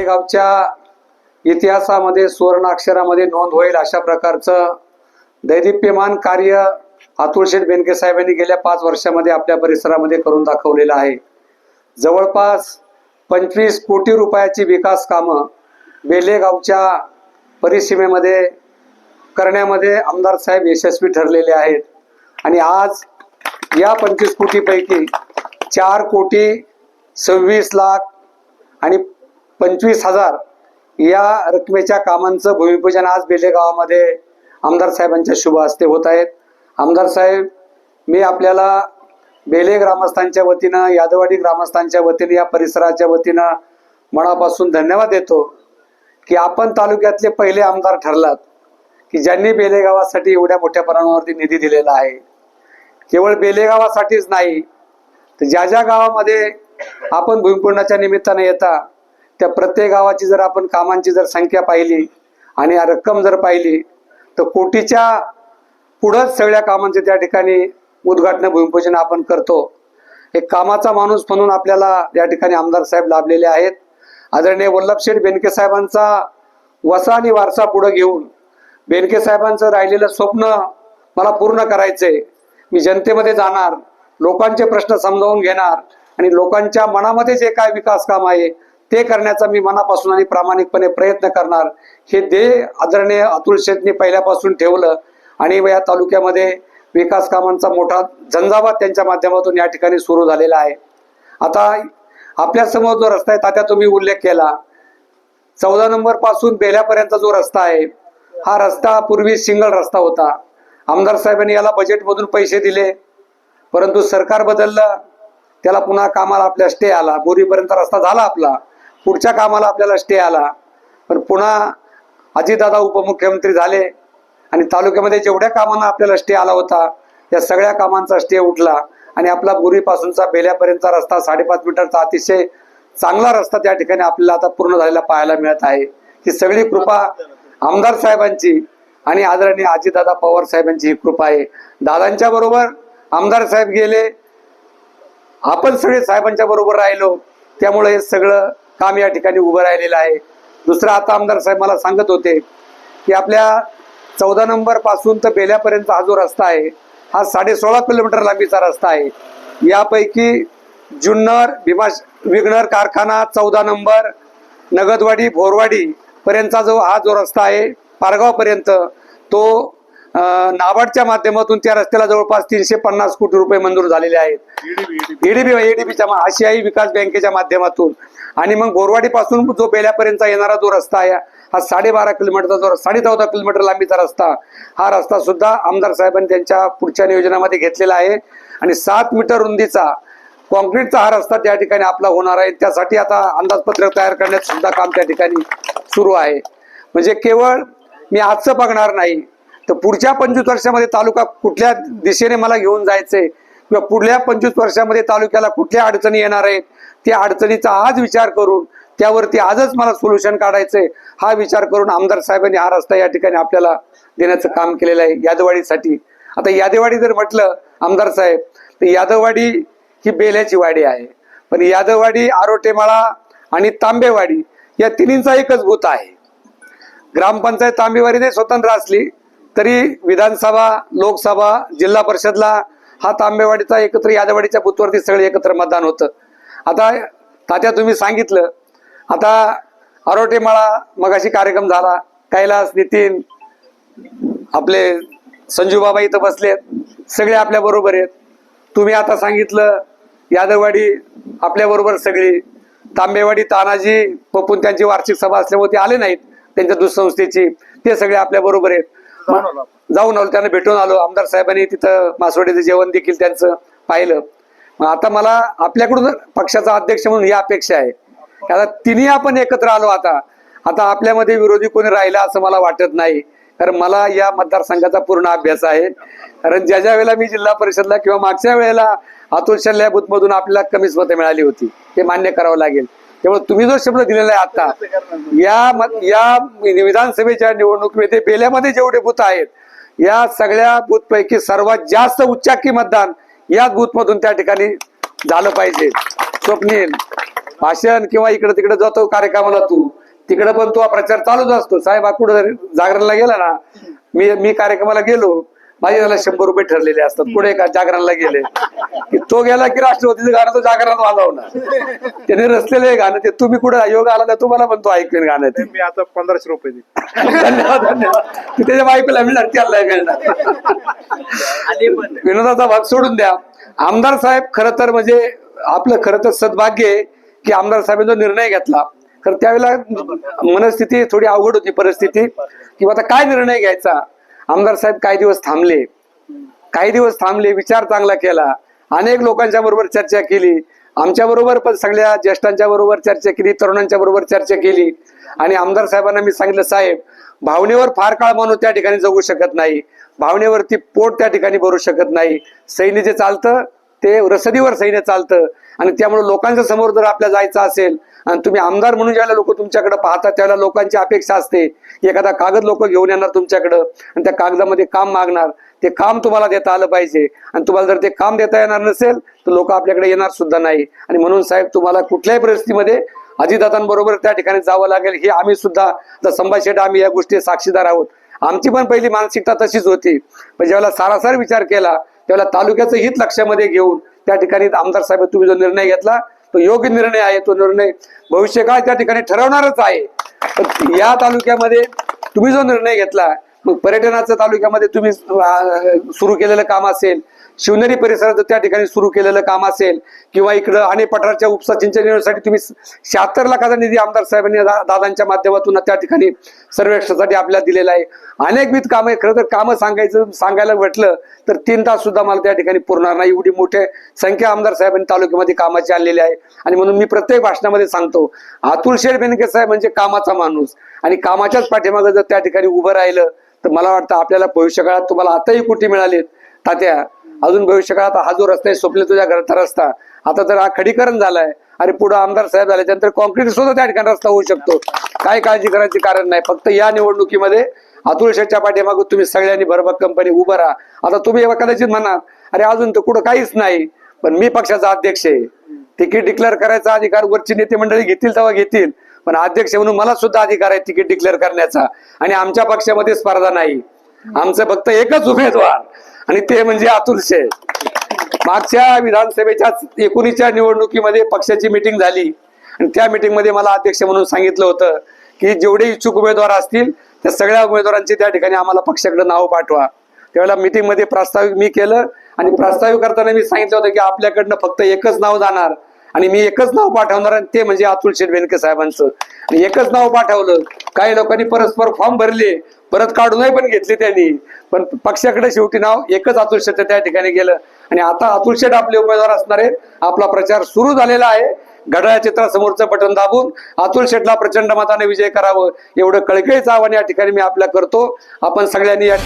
मालेगावच्या इतिहासामध्ये सुवर्ण अक्षरामध्ये नोंद होईल अशा प्रकारचं दैदिप्यमान कार्य अतुल शेठ बेनके साहेबांनी गेल्या पाच वर्षामध्ये आपल्या परिसरामध्ये करून दाखवलेलं आहे. जवळपास पंचवीस कोटी रुपयाची विकास कामं बेलेगावच्या परिसीमेमध्ये करण्यामध्ये आमदार साहेब यशस्वी ठरलेले आहेत. आणि आज या पंचवीस कोटीपैकी चार कोटी सव्वीस लाख आणि पंचवीस हजार या रकमेच्या कामांचं भूमिपूजन आज बेलेगावामध्ये आमदार साहेबांच्या शुभ हस्ते होत आहेत आमदार साहेब मी आपल्याला बेले ग्रामस्थांच्या वतीनं यादवाडी ग्रामस्थांच्या वतीनं या परिसराच्या वतीनं मनापासून धन्यवाद देतो की आपण तालुक्यातले पहिले आमदार ठरलात की ज्यांनी बेलेगावासाठी एवढ्या मोठ्या प्रमाणावरती निधी दिलेला आहे. केवळ बेलेगावासाठीच नाही तर ज्या ज्या गावामध्ये आपण भूमिपूजनाच्या निमित्ताने येता त्या प्रत्येक गावाची जर आपण कामांची जर संख्या पाहिली आणि या रक्कम जर पाहिली तर कोटीच्या पुढंच सगळ्या कामांचे त्या ठिकाणी उद्घाटन भूमिपूजन आपण करतो. एक कामाचा माणूस म्हणून आपल्याला या ठिकाणी आमदार साहेब लाभलेले आहेत. आदरणीय वल्लभशेठ बेनके साहेबांचा वसा आणि वारसा पुढे घेऊन बेनके साहेबांचं राहिलेलं स्वप्न मला पूर्ण करायचंय. मी जनतेमध्ये जाणार लोकांचे प्रश्न समजावून घेणार आणि लोकांच्या मनामध्ये जे काय विकास काम आहे ते करण्याचा मी मनापासून आणि प्रामाणिकपणे प्रयत्न करणार. हे ध्येय आदरणीय अतुल शेठने पहिल्यापासून ठेवलं आणि या तालुक्यामध्ये विकास कामांचा मोठा झंझावात त्यांच्या माध्यमातून या ठिकाणी सुरू झालेला आहे. आता आपल्यासमोर जो रस्ता आहे तात्या तुम्ही उल्लेख केला. चौदा नंबरपासून बेल्यापर्यंत जो रस्ता आहे हा रस्ता पूर्वी सिंगल रस्ता होता. आमदार साहेबांनी याला बजेटमधून पैसे दिले परंतु सरकार बदललं. त्याला पुन्हा कामाला आपल्या स्टे आला. बोरीपर्यंत रस्ता झाला आपला. पुढच्या कामाला आपल्याला स्टे आला. पण पुन्हा अजितदादा उपमुख्यमंत्री झाले आणि तालुक्यामध्ये जेवढ्या कामांना आपल्याला स्टे आला होता या सगळ्या कामांचा स्टे उठला आणि आपला बोरीपासूनचा बेल्यापर्यंतचा रस्ता साडेपाच मीटरचा अतिशय चांगला रस्ता त्या ठिकाणी आपल्याला आता पूर्ण झालेला पाहायला मिळत आहे. ही सगळी कृपा आमदार साहेबांची आणि आदरणीय अजितदादा पवार साहेबांची ही कृपा आहे. दादांच्या बरोबर आमदार साहेब गेले आपण सगळे साहेबांच्या बरोबर राहिलो त्यामुळे हे सगळं काम या ठिकाणी उभं राहिलेलं आहे. दुसरं आता आमदार साहेब मला सांगत होते की आपल्या चौदा नंबरपासून तर बेल्यापर्यंत हा जो रस्ता आहे हा साडे सोळा किलोमीटर लांबीचा रस्ता आहे. यापैकी जुन्नर भीमाश विघ्नर कारखाना चौदा नंबर नगदवाडी भोरवाडी पर्यंतचा जो हा जो रस्ता आहे पारगावपर्यंत तो नाबार्डच्या माध्यमातून त्या रस्त्याला जवळपास तीनशे पन्नास कोटी रुपये मंजूर झालेले आहेत. एडीबी एडीबीच्या आशियाई विकास बँकेच्या माध्यमातून. आणि मग बोरवाडी पासून जो बेल्यापर्यंतचा येणारा जो रस्ता आहे हा साडेबारा किलोमीटरचा जो साडे चौदा किलोमीटर लांबीचा रस्ता हा रस्ता सुद्धा आमदार साहेबांनी त्यांच्या पुढच्या नियोजनामध्ये घेतलेला आहे. आणि सात मीटर रुंदीचा कॉन्क्रीटचा हा रस्ता त्या ठिकाणी आपला होणार आहे. त्यासाठी आता अंदाजपत्रक तयार करण्यात सुद्धा काम त्या ठिकाणी सुरू आहे. म्हणजे केवळ मी आजचं बघणार नाही तर पुढच्या पंचवीस वर्षामध्ये तालुका कुठल्या दिशेने मला घेऊन जायचंय? किंवा पुढल्या पंचवीस वर्षामध्ये तालुक्याला कुठल्या अडचणी येणार आहेत? त्या अडचणीचा आज विचार करून त्यावरती आजच मला सोल्युशन काढायचंय. हा विचार करून आमदार साहेबांनी हा रस्ता या ठिकाणी आपल्याला देण्याचं काम केलेलं आहे यादवाडीसाठी. आता यादवाडी जर म्हटलं आमदार साहेब तर यादववाडी ही बेल्याची वाडी आहे. पण यादववाडी आरोटेमाळा आणि तांबेवाडी या तिन्हींचा एकच भूत आहे. ग्रामपंचायत तांबेवाडी स्वतंत्र असली तरी विधानसभा लोकसभा जिल्हा परिषदला हा तांबेवाडीचा एकत्र यादवाडीच्या बुथवरती सगळे एकत्र मतदान होतं. आता तात्या तुम्ही सांगितलं. आता आरोटेमाळा मगाशी कार्यक्रम झाला. कैलास नितीन आपले संजूबाबा इथं बसलेत. सगळे आपल्या बरोबर आहेत. तुम्ही आता सांगितलं यादववाडी आपल्या बरोबर सगळी. तांबेवाडी तानाजी पपून त्यांची वार्षिक सभा असल्यामुळे ते आले नाहीत. त्यांच्या दुःसंस्थेची ते सगळे आपल्या बरोबर आहेत. जाऊन आलो त्यांना भेटून आलो. आमदार साहेबांनी तिथं मासवडीचं जेवण देखील त्यांचं पाहिलं. मग आता मला आपल्याकडून पक्षाचा अध्यक्ष म्हणून ही अपेक्षा आहे. आता तिन्ही आपण एकत्र आलो आता. आता आपल्यामध्ये विरोधी कोणी राहिला असं मला वाटत नाही. कारण मला या मतदारसंघाचा पूर्ण अभ्यास आहे. कारण ज्या ज्या वेळेला मी जिल्हा परिषदला किंवा मागच्या वेळेला अतुल शल्ल्या मधून आपल्याला कमीच मतं मिळाली होती. ते मान्य करावं लागेल. त्यामुळे तुम्ही जो शब्द दिलेला आहे आता या या विधानसभेच्या निवडणुकीमध्ये बेल्यामध्ये जेवढे बूथ आहेत या सगळ्या बूथपैकी सर्वात जास्त उच्चाकी मतदान याच बूथमधून त्या ठिकाणी झालं पाहिजे. स्वप्नील भाषण किंवा इकडे तिकडे जातो कार्यक्रमाला तू तिकडे पण तो प्रचार चालूच असतो. साहेब कुठं जागरणला गेला ना मी मी कार्यक्रमाला गेलो माझे त्याला शंभर रुपये ठरलेले असतात. पुढे का जागरणला गेले. की तो गेला की राष्ट्रवादीचं गाणं तो जागरणात वाजवणार. त्याने रचलेलं गाणं ते तुम्ही कुठं योग आला तर तुम्हाला पण तो ऐकवेन गाणं ते. मी आता पंधराशे रुपये धन्यवाद धन्यवाद. ते त्याच्या बायकोला मिळणार त्याला मिळणार विनोदाचा भाग सोडून द्या. आमदार साहेब खरं तर म्हणजे आपलं खरं तर सद्भाग्य आहे की आमदार साहेबांनी जो निर्णय घेतला. खरं त्यावेळेला मनस्थिती थोडी अवघड होती परिस्थिती. किंवा आता काय निर्णय घ्यायचा? आमदार साहेब काही दिवस थांबले. काही दिवस थांबले विचार चांगला केला. अनेक लोकांच्या बरोबर चर्चा केली. आमच्या बरोबर पण सगळ्या ज्येष्ठांच्या बरोबर चर्चा केली तरुणांच्या बरोबर चर्चा केली. आणि आमदार साहेबांना मी सांगितलं साहेब भावनेवर फार काळ माणूस त्या ठिकाणी जगू शकत नाही. भावनेवरती पोट त्या ठिकाणी भरू शकत नाही. सैन्य जे चालतं ते रसदीवर सैन्य चालतं. आणि त्यामुळे लोकांच्या समोर जर आपल्याला जायचं असेल आणि तुम्ही आमदार म्हणून ज्यावेळेला लोक तुमच्याकडे पाहतात त्यावेळेला लोकांची अपेक्षा असते. एखादा कागद लोक घेऊन येणार तुमच्याकडं आणि त्या कागदामध्ये काम मागणार. ते काम तुम्हाला देता आलं पाहिजे. आणि तुम्हाला जर ते काम देता येणार नसेल तर लोक आपल्याकडे येणार सुद्धा नाही. आणि म्हणून साहेब तुम्हाला कुठल्याही परिस्थितीमध्ये अजितदादांबरोबर त्या ठिकाणी जावं लागेल. हे आम्ही सुद्धा जर संभाजी आम्ही या गोष्टी साक्षीदार आहोत. आमची पण पहिली मानसिकता तशीच होती. पण ज्यावेळेला सारासार विचार केला त्यावेळेला तालुक्याचं हित लक्षामध्ये घेऊन त्या ठिकाणी आमदार साहेब तुम्ही जो निर्णय घेतला तो योग्य निर्णय आहे तो निर्णय भविष्य काळ त्या ठिकाणी ठरवणारच आहे. पण या तालुक्यामध्ये तुम्ही जो निर्णय घेतला मग पर्यटनाचं तालुक्यामध्ये तुम्ही सुरू केलेलं काम असेल शिवनेरी परिसरात त्या ठिकाणी सुरू केलेलं काम असेल किंवा इकडं आणि पठारच्या उपसा सिंचन योजनेसाठी तुम्ही शहात्तर लाखाचा निधी आमदार साहेबांनी दादांच्या माध्यमातून त्या ठिकाणी सर्वेक्षणासाठी आपल्याला दिलेला आहे. अनेकविध कामं खरं तर कामं सांगायचं सांगायला म्हटलं तर तीन तास सुद्धा मला त्या ठिकाणी पुरणार नाही. एवढी मोठे संख्या आमदार साहेबांनी तालुक्यामध्ये कामाची आणलेली आहे. आणि म्हणून मी प्रत्येक भाषणामध्ये सांगतो अतुल शेठ बेनके साहेब म्हणजे कामाचा माणूस. आणि कामाच्याच पाठीमागं जर त्या ठिकाणी उभं राहिलं तर मला वाटतं आपल्याला भविष्यकाळात तुम्हाला आताही कुठे मिळाले तात्या? अजून भविष्यकाळात हा जो रस्ता आहे सोपले तुझ्या घरचा रस्ता. आता तर हा खडीकरण झालाय अरे पुढे आमदार साहेब झाले त्यानंतर कॉन्क्रीट सुद्धा त्या ठिकाणी रस्ता होऊ शकतो. काय काळजी करायची कारण नाही. फक्त या निवडणुकीमध्ये अतुल शेठच्या पाठीमागून तुम्ही सगळ्यांनी भरभर कंपनी उभं राहा. आता तुम्ही कदाचित म्हणा अरे अजून तर कुठं काहीच नाही. पण मी पक्षाचा अध्यक्ष आहे. तिकीट डिक्लेअर करायचा अधिकार वरची नेते मंडळी घेतील तेव्हा घेतील. पण अध्यक्ष म्हणून मला सुद्धा अधिकार आहे तिकीट डिक्लेअर करण्याचा. आणि आमच्या पक्षामध्ये स्पर्धा नाही. आमचं फक्त एकच उमेदवार आणि ते म्हणजे अतुल शेठ मागच्या विधानसभेच्या एकोणीसच्या निवडणुकीमध्ये पक्षाची मिटिंग झाली. आणि त्या मिटिंगमध्ये मला अध्यक्ष म्हणून सांगितलं होतं की जेवढे इच्छुक उमेदवार असतील त्या सगळ्या उमेदवारांची त्या ठिकाणी आम्हाला पक्षाकडे नाव पाठवा. त्यावेळेला मिटिंगमध्ये मध्ये मी केलं आणि प्रस्ताविक करताना मी सांगितलं होतं की आपल्याकडनं फक्त एकच नाव जाणार. आणि मी एकच नाव पाठवणार आणि ते म्हणजे अतुल शेठ बेनके साहेबांचं. आणि एकच नाव पाठवलं. काही लोकांनी परस्पर फॉर्म भरले. परत काढूनही पण घेतले त्यांनी. पण पक्षाकडे शेवटी नाव एकच अतुल शेठ त्या ठिकाणी गेलं. आणि आता अतुल शेठ आपले उमेदवार असणार आहेत आपला प्रचार सुरू झालेला आहे. घड्याळ चित्रासमोरचं बटन दाबून अतुल शेठला प्रचंड मताने विजय करावं. एवढं कळकळीचं आव्हान या ठिकाणी मी आपल्या करतो. आपण सगळ्यांनी या